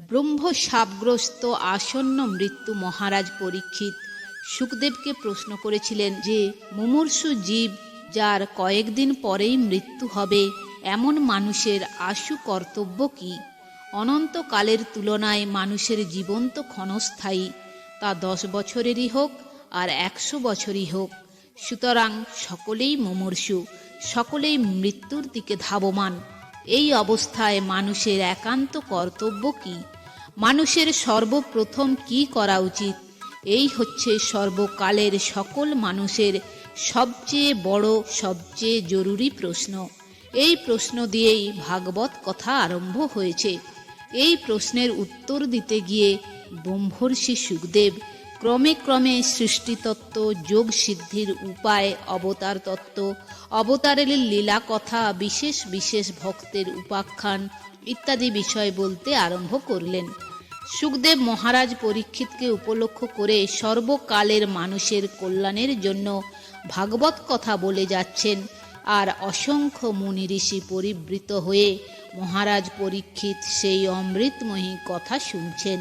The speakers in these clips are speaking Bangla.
ব্রহ্ম সাপগ্রস্ত আসন্ন মৃত্যু মহারাজ পরীক্ষিত। সুখদেবকে প্রশ্ন করেছিলেন যে, মুমূর্ষু জীব যার কয়েকদিন পরেই মৃত্যু হবে, এমন মানুষের আশু কর্তব্য কি? অনন্তকালের তুলনায় মানুষের জীবন তো ক্ষণস্থায়ী, তা দশ বছরেরই হোক আর একশো বছরই হোক। সুতরাং সকলেই মুমূর্ষু, সকলেই মৃত্যুর দিকে ধাবমান। এই অবস্থায় মানুষের একান্ত কর্তব্য কি? মানুষের সর্বপ্রথম কি করা উচিত? এই হচ্ছে সর্বকালের সকল মানুষের সবচেয়ে বড়, সবচেয়ে জরুরি প্রশ্ন। এই প্রশ্ন দিয়েই ভাগবত কথা আরম্ভ হয়েছে। এই প্রশ্নের উত্তর দিতে গিয়ে ব্রহ্মর্ষি সুখদেব ক্রমে ক্রমে সৃষ্টিতত্ত্ব যোগ সিদ্ধির উপায়, অবতার তত্ত্ব, অবতারের লীলা কথা, বিশেষ বিশেষ ভক্তের উপাখ্যান ইত্যাদি বিষয় বলতে আরম্ভ করলেন। সুখদেব মহারাজ পরীক্ষিতকে উপলক্ষ করে সর্বকালের মানুষের কল্যাণের জন্য ভাগবত কথা বলে যাচ্ছেন আর অসংখ্য মুনি ঋষি পরিবৃত হয়ে মহারাজ পরীক্ষিত সেই অমৃতময়ী কথা শুনছেন।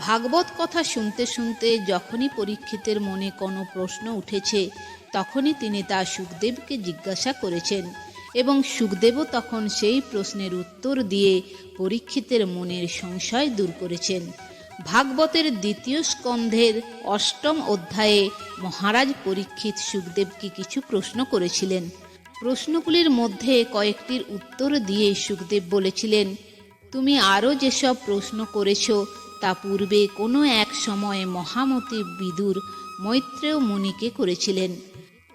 ভাগবত কথা শুনতে শুনতে যখনই পরীক্ষিতের মনে কোনো প্রশ্ন উঠেছে, তখনই তিনি তা সুখদেবকে জিজ্ঞাসা করেছেন এবং সুখদেবও তখন সেই প্রশ্নের উত্তর দিয়ে পরীক্ষিতের মনের সংশয় দূর করেছেন। ভাগবতের দ্বিতীয় স্কন্ধের অষ্টম অধ্যায়ে মহারাজ পরীক্ষিত সুখদেবকে কিছু প্রশ্ন করেছিলেন। প্রশ্নগুলির মধ্যে কয়েকটির উত্তর দিয়ে সুখদেব বলেছিলেন, তুমি আরও যেসব প্রশ্ন করেছ তা পূর্বে কোনো এক সময়ে মহামতি বিদুর মৈত্রেয় মুনিকে করেছিলেন।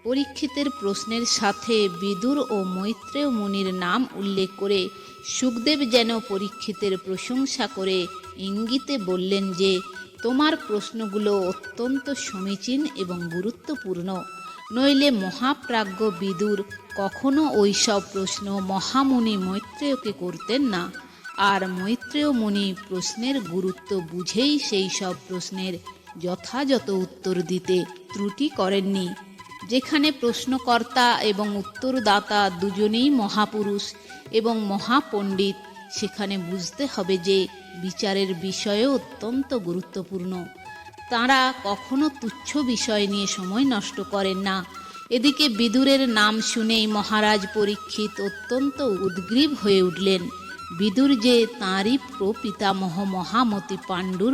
পরীক্ষিতের প্রশ্নের সাথে বিদুর ও মৈত্রেয় মুনির নাম উল্লেখ করে সুখদেব যেন পরীক্ষিতের প্রশংসা করে ইঙ্গিতে বললেন যে, তোমার প্রশ্নগুলো অত্যন্ত সমীচীন এবং গুরুত্বপূর্ণ। নইলে মহাপ্রাজ্ঞ বিদুর কখনো ওইসব প্রশ্ন মহামুনি মৈত্রেয়কে করতেন না। আর মৈত্রেয় মুনি প্রশ্নের গুরুত্ব বুঝেই সেই সব প্রশ্নের যথাযথ উত্তর দিতে ত্রুটি করেননি। যেখানে প্রশ্নকর্তা এবং উত্তরদাতা দুজনেই মহাপুরুষ এবং মহাপণ্ডিত, সেখানে বুঝতে হবে যে বিচারের বিষয়ও অত্যন্ত গুরুত্বপূর্ণ। তাঁরা কখনো তুচ্ছ বিষয় নিয়ে সময় নষ্ট করেন না। এদিকে বিদুরের নাম শুনেই মহারাজ পরীক্ষিত অত্যন্ত উদ্গ্রীব হয়ে উঠলেন। বিদুর যে তাঁরই প্রপিতামহ মহামতি পাণ্ডুর